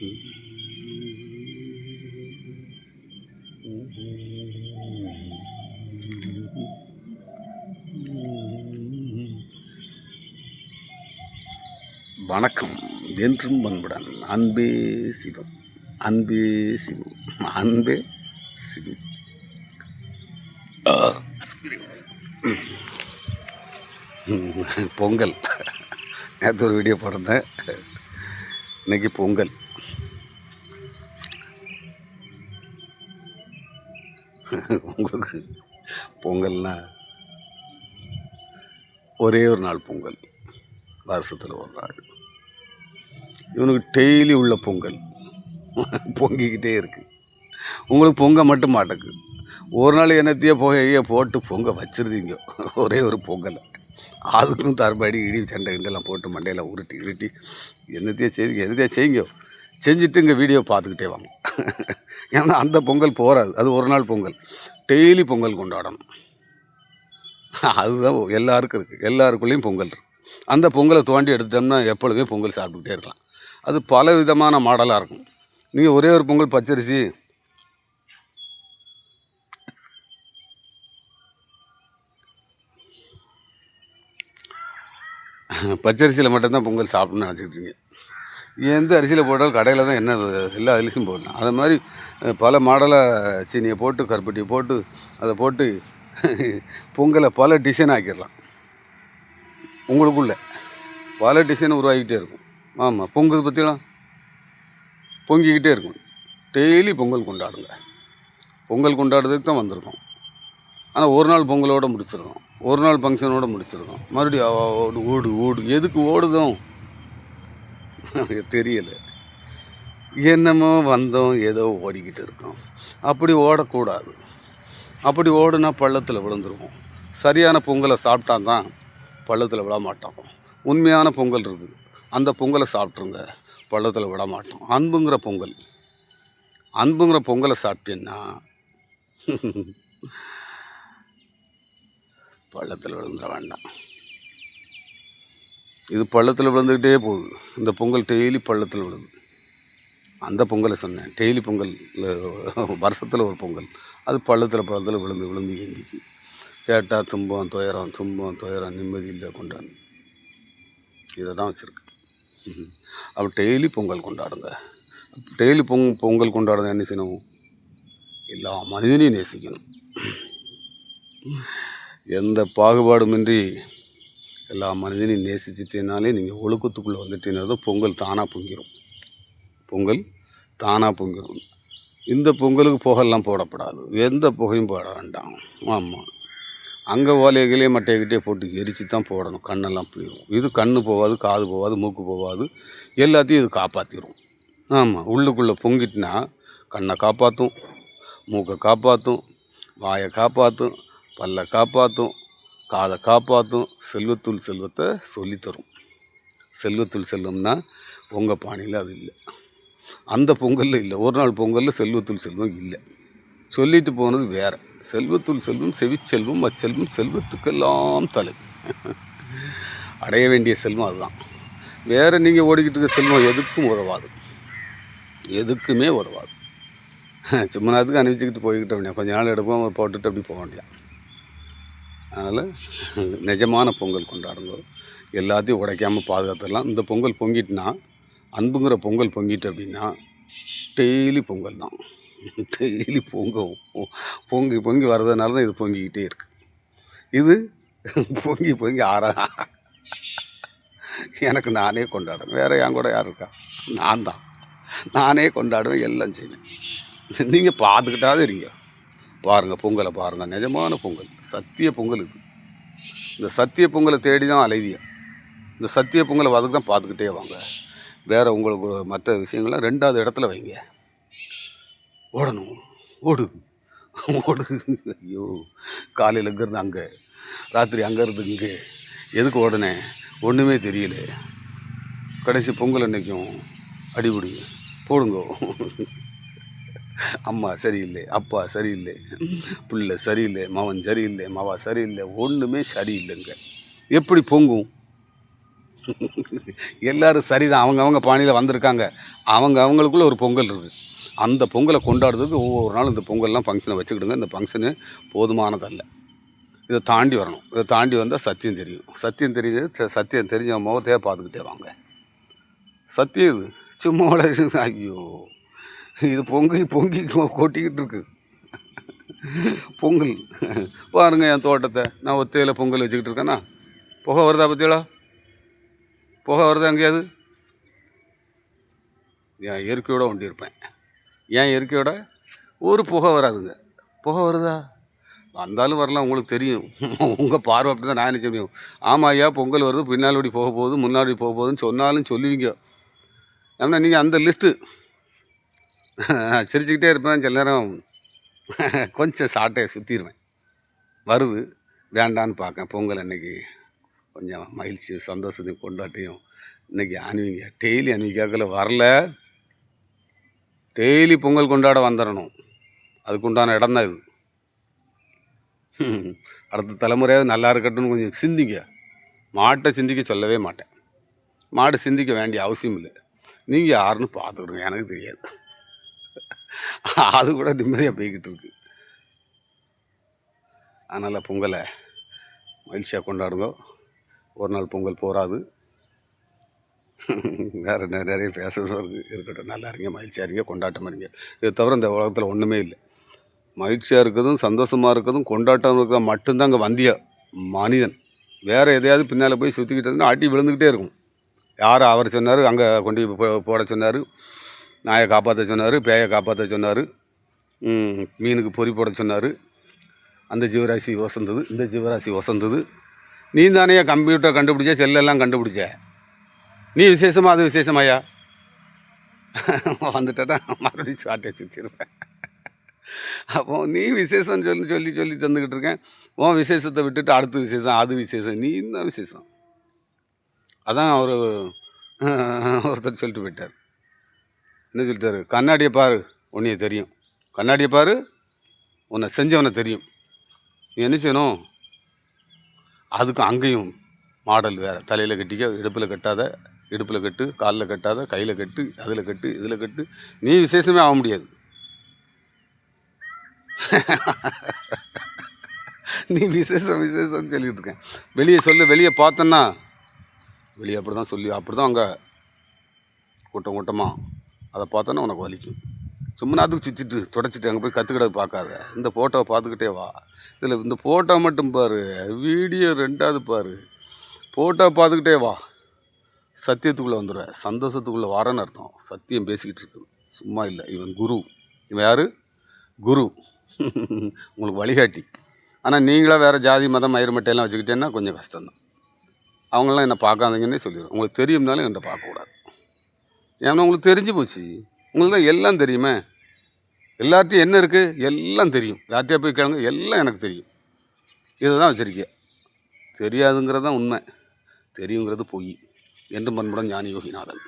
வணக்கம். என்றும் பண்புடன் அன்பே சிவம். அன்பே சிவம். அன்பே சிவம். பொங்கல். நேற்று ஒரு வீடியோ போட்டிருந்தேன். இன்னைக்கு பொங்கல். உங்களுக்கு பொங்கல்னால் ஒரே ஒரு நாள் பொங்கல் வருஷத்தில் ஒரு நாள். இவனுக்கு டெய்லி உள்ள பொங்கல். பொங்கிக்கிட்டே இருக்குது உங்களுக்கு பொங்க மட்டும் மாட்டேக்கு ஒரு நாள் என்னத்தையோ புகையே போட்டு பொங்க வச்சுருந்தீங்க ஒரே ஒரு பொங்கலை. அதுக்கும் தர்பாடி இடி சண்டை கிண்டெல்லாம் போட்டு மண்டையில் உருட்டி இருட்டி என்னத்தையோ செய்யுங்க என்னத்தையே செய்யுங்க. செஞ்சுட்டு இங்கே வீடியோ பார்த்துக்கிட்டே வாங்க. ஏன்னா அந்த பொங்கல் போகாது. அது ஒரு நாள் பொங்கல். டெய்லி பொங்கல் கொண்டாடணும். அதுதான் எல்லாருக்கும் இருக்குது எல்லாருக்குள்ளேயும் பொங்கல் இருக்குது அந்த பொங்கலை தோண்டி எடுத்துட்டோம்னா எப்பொழுதுமே பொங்கல் சாப்பிட்டுக்கிட்டே இருக்கலாம். அது பல விதமான மாடலாக இருக்கும். நீங்கள் ஒரே ஒரு பொங்கல் பச்சரிசி பச்சரிசியில் மட்டும்தான் பொங்கல் சாப்பிட்ணும்னு நினச்சிக்கிட்டீங்க எந்த அரிசியில் போட்டாலும் கடையில் தான் என்ன எல்லா அரிசியும் போடலாம். அது மாதிரி பல மாடலாக சீனியை போட்டு கருப்பட்டியை போட்டு அதை போட்டு பொங்கலை பல டிசைன் ஆக்கிடலாம். உங்களுக்குள்ள பல டிசைன் உருவாகிக்கிட்டே இருக்கும். ஆமாம் பொங்கல் பற்றிலாம் பொங்கிக்கிட்டே இருக்கும். டெய்லி பொங்கல் கொண்டாடுங்க. பொங்கல் கொண்டாடுறதுக்கு தான் வந்திருக்கோம். ஆனால் ஒரு நாள் பொங்கலோடு முடிச்சிருக்கோம் ஒரு நாள் ஃபங்க்ஷனோட முடிச்சிருக்கோம் மறுபடியும் ஓடு ஓடு ஓடு. எதுக்கு ஓடுதோ? எனக்கு தெரியலை. என்னமோ வந்தோம் ஏதோ ஓடிக்கிட்டு இருக்கோம். அப்படி ஓடக்கூடாது. அப்படி ஓடுனா பள்ளத்தில் விழுந்துருவோம். சரியான பொங்கலை சாப்பிட்டா தான் பள்ளத்தில் விட மாட்டோம். உண்மையான பொங்கல் இருக்குது அந்த பொங்கலை சாப்பிட்ருங்க பள்ளத்தில் விட மாட்டோம். அன்புங்கிற பொங்கல். அன்புங்கிற பொங்கலை சாப்பிட்டீங்கன்னா பள்ளத்தில் விழுந்துட வேண்டாம். இது பள்ளத்தில் விழுந்துக்கிட்டே போகுது. இந்த பொங்கல் டெய்லி பள்ளத்தில் விழுது. அந்த பொங்கலை சொன்னேன். டெய்லி பொங்கல் வருஷத்தில் ஒரு பொங்கல். அது பள்ளத்தில் பள்ளத்தில் விழுந்து விழுந்து ஏந்திக்கு. கேட்டால் துன்பம் துயரம் துன்பம் துயரம் நிம்மதி இல்லை கொண்டாடு இதை தான் வச்சுருக்கு. அப்போ டெய்லி பொங்கல் கொண்டாடுங்க. டெய்லி பொங் பொங்கல் கொண்டாடுங்க என்ன செய்யணும்? எல்லா மனிதனையும் நேசிக்கணும். எந்த பாகுபாடுமின்றி எல்லா மனிதனையும் நேசிச்சிட்டேனாலே நீங்கள் ஒழுக்கத்துக்குள்ளே வந்துட்டீங்கன்னா பொங்கல் தானாக பொங்கிடும் பொங்கல் தானாக பொங்கிடும் இந்த பொங்கலுக்கு புகையெல்லாம் போடப்படாது. எந்த புகையும் போட வேண்டாம். ஆமாம் அங்கே ஓலைகளே மட்டையக்கிட்டே போட்டு எரித்து தான் போடணும். கண்ணெல்லாம் போயிடும் இது கண்ணு போகாது காது போகாது மூக்கு போகாது எல்லாத்தையும் இது காப்பாற்றிடும் ஆமாம் உள்ளுக்குள்ளே பொங்கிட்டுனா கண்ணை காப்பாற்றும் மூக்கை காப்பாற்றும் வாயை காப்பாற்றும் பல்லை காப்பாற்றும் காதை காப்பாற்றும் செல்வத்துள் செல்வத்தை சொல்லித்தரும். செல்வத்துள் செல்வம்னா உங்கள் பாணியில் அது இல்லை. அந்த பொங்கலில் இல்லை. ஒரு நாள் பொங்கலில் செல்வத்துள் செல்வம் இல்லை. சொல்லிட்டு போனது வேற. செல்வத்துள் செல்வம் செவிச்செல்வம் அச்செல்வம் செல்வத்துக்கெல்லாம் தலை. அடைய வேண்டிய செல்வம் அதுதான். வேறு நீங்கள் ஓடிக்கிட்டு இருக்க செல்வம் எதுக்கும் உதவாது எதுக்குமே உதவாது சும்மா அதுக்கு அனுப்பிச்சிக்கிட்டு போய்கிட்ட வேண்டிய கொஞ்ச நாள் எடுப்போம் போட்டுட்டு அப்படி போக வேண்டியதான். அதனால் நிஜமான பொங்கல் கொண்டாடுங்க. எல்லாத்தையும் உடைக்காமல் பாதுகாத்துடலாம். இந்த பொங்கல் பொங்கிட்டுனா அன்புங்கிற பொங்கல் பொங்கிட்டு அப்படின்னா டெய்லி பொங்கல் தான். டெய்லி பொங்கும் பொங்கி பொங்கி வர்றதுனால தான் இது பொங்கிக்கிட்டே இருக்குது இது பொங்கி பொங்கி ஆறா எனக்கு நானே கொண்டாடுவேன். வேறு என் கூட யார் இருக்கா? நான் தான். நானே கொண்டாடுவேன் எல்லாம் செய்வேன். நீங்கள் பார்த்துக்கிட்டாவது இருங்க. பாருங்கள் பொங்கலை பாருங்கள் நிஜமான பொங்கல். சத்திய பொங்கல் இது. இந்த சத்திய பொங்கலை தேடி தான் அலைதியா. இந்த சத்திய பொங்கலை அதுக்கு தான் பார்த்துக்கிட்டே வாங்க. வேறு உங்களுக்கு மற்ற விஷயங்கள்லாம் ரெண்டாவது இடத்துல வைங்க. ஓடணும். ஓடு. ஓடு. ஐயோ காலையில் இங்கேருந்து அங்கே ராத்திரி அங்கேருந்து இங்கே. எதுக்கு ஓடனே? ஒன்றுமே தெரியல. கடைசி பொங்கல் அன்னைக்கும் அடிபடி. போடுங்க. அம்மா சரியில்லை அப்பா சரியில்லை பிள்ளை சரியில்லை மவன் சரியில்லை மவா சரியில்லை ஒன்றுமே சரியில்லைங்க. எப்படி பொங்கும்? எல்லாரும் சரிதான். அவங்க அவங்க பாணியில் வந்திருக்காங்க. அவங்க அவங்களுக்குள்ளே ஒரு பொங்கல் இருக்குது அந்த பொங்கலை கொண்டாடுறதுக்கு ஒவ்வொரு நாளும் இந்த பொங்கல்லாம் ஃபங்க்ஷனை வச்சுக்கிடுங்க. இந்த ஃபங்க்ஷனு போதுமானதல்ல. இதை தாண்டி வரணும். இதை தாண்டி வந்தால் சத்தியம் தெரியும். சத்தியம் தெரிஞ்சது ச- சத்தியம் தெரிஞ்ச முகத்தையே பார்த்துக்கிட்டே வாங்க. சத்தியம் இது சும்மா ஐயோ. இது பொங்கி பொங்கி கொட்டிக்கிட்டு இருக்கு பொங்கல். பாருங்க என் தோட்டத்தை. நான் ஒத்தையில் பொங்கல் வச்சுக்கிட்டு இருக்கேன்னா புகை வருதா பத்தியலா? புகை வருதா எங்கேயாவது என் இயற்கையோட ஒண்டி இருப்பேன் ஏன் இயற்கையோட ஒரு புகை வராதுங்க. புகை வருதா? வந்தாலும் வரலாம் உங்களுக்கு தெரியும். உங்கள் பார்வை அப்படி தான் நான் என்ன முடியும். ஆமாம் ஐயா பொங்கல் வருது பின்னால் போக போகுது முன்னாடி போக போகுதுன்னு சொன்னாலும் சொல்லுவீங்க. ஏன்னா நீங்கள் அந்த லிஸ்ட்டு சிரிச்சுக்கிட்டே இருப்பேன் சில நேரம். கொஞ்சம் சாட்டையை சுற்றிடுவேன் வருது. வேண்டான்னு பார்க்கேன். பொங்கல் அன்னைக்கு கொஞ்சம் மகிழ்ச்சியும் சந்தோஷத்தையும் கொண்டாட்டியும் இன்றைக்கி அணிவிங்க. டெய்லி அணிவிக்காக்கில் வரல. டெய்லி பொங்கல் கொண்டாட வந்துடணும். அதுக்குண்டான இடம் தான் இது. அடுத்த தலைமுறையாவது நல்லா இருக்கட்டும்னு கொஞ்சம் சிந்திங்க. மாட்டை சிந்திக்க சொல்லவே மாட்டேன். மாடு சிந்திக்க வேண்டிய அவசியம் இல்லை. நீங்கள் யாருன்னு பார்த்துக்கிடுங்க எனக்கு தெரியாது. அது கூட நிம்மதியாக போய்கிட்டு இருக்கு. அதனால் பொங்கலை மகிழ்ச்சியாக கொண்டாடுங்க. ஒரு நாள் பொங்கல் போகாது வேறு நிறைய பேசுகிறவங்க இருக்கட்டும். நல்லா இருங்க மகிழ்ச்சியாக இருங்க கொண்டாட்டமாக இருங்க. இதை தவிர இந்த உலகத்தில் ஒன்றுமே இல்லை. மகிழ்ச்சியாக இருக்கிறதும் சந்தோஷமாக இருக்கிறதும் கொண்டாட்டம் இருக்கிறது மட்டும்தான் அங்கே வந்திய. மனிதன். வேறு எதையாவது பின்னால் போய் சுற்றிக்கிட்டு இருந்தால் அடி விழுந்துக்கிட்டே இருக்கும். யார் அவர் சொன்னார் அங்கே கொண்டு போய் போட சொன்னார். நாயை காப்பாற்ற சொன்னார் பேயை காப்பாற்ற சொன்னார் மீனுக்கு பொறி போட சொன்னார். அந்த ஜீவராசி வசந்தது இந்த ஜீவராசி வசந்தது. நீ தானே கம்ப்யூட்டர் கண்டுபிடிச்ச செல்லெல்லாம் கண்டுபிடிச்ச? நீ விசேஷமா அது விசேஷமாயா? வந்துட்டா மறுபடியும் சாட்டை சுற்றிருப்பேன் அப்போ நீ விசேஷம் சொல்லி சொல்லி சொல்லி தந்துக்கிட்டு இருக்கேன். உன் விசேஷத்தை விட்டுட்டு அடுத்த விசேஷம் அது விசேஷம் நீ இந்த விசேஷம். அதான் அவர் ஒருத்தர் சொல்லிட்டு போயிட்டார். என்ன சொல்லிட்டாரு கண்ணாடியை பாரு உன்னைய தெரியும். கண்ணாடியை பாரு உன்னை செஞ்சவனை தெரியும். நீ என்ன செய்யணும்? அதுக்கு அங்கேயும் மாடல் வேறு. தலையில் கட்டிக்க இடுப்பில் கட்டாத இடுப்பில் கட்டு காலில் கட்டாத கையில் கட்டு அதில் கட்டு இதில் கட்டு. நீ விசேஷமே ஆக முடியாது. நீ விசேஷம் விசேஷம்னு சொல்லிகிட்டு இருக்கேன். வெளியே சொல்லு வெளியே பார்த்தன்னா வெளியே அப்படி தான் சொல்லி. அப்படி தான் அங்கே கூட்டம் கூட்டமாக அதை பார்த்தோன்னா உனக்கு வலிக்கும். சும்மா அதுக்கு சுற்றிட்டு துடைச்சிட்டு அங்கே போய் கற்றுக்கிட்டது பார்க்காத. இந்த ஃபோட்டோவை பார்த்துக்கிட்டே வா. இதில் இந்த ஃபோட்டோ மட்டும் பாரு. வீடியோ ரெண்டாவது பாரு. ஃபோட்டோ பார்த்துக்கிட்டே வா. சத்தியத்துக்குள்ளே வந்துடுவேன் சந்தோஷத்துக்குள்ளே வரேன்னு அர்த்தம். சத்தியம் பேசிக்கிட்டு இருக்குது சும்மா இல்லை. இவன் குரு. இவன் யார்? குரு. உங்களுக்கு வழிகாட்டி. ஆனால் நீங்களாக வேறு ஜாதி மதம் மயிறு மட்டையெல்லாம் வச்சுக்கிட்டேன்னா கொஞ்சம் கஷ்டம்தான். அவங்களாம் என்னை பார்க்காதீங்கன்னே சொல்லிடுவேன் உங்களுக்கு தெரியும்னாலும் என்கிட்ட பார்க்கக்கூடாது. ஏன்னா உங்களுக்கு தெரிஞ்சு போச்சு. உங்களுக்கு எல்லாம் தெரியுமே. எல்லார்ட்டையும் என்ன இருக்குது எல்லாம் தெரியும். யார்கிட்டயா போய் கேளுங்க? எல்லாம் எனக்கு தெரியும். இதை தான் தெரியாதுங்கிறது தான் உண்மை. தெரியுங்கிறது பொய். என்று மண்புடன் ஞானி யோகிநாதன்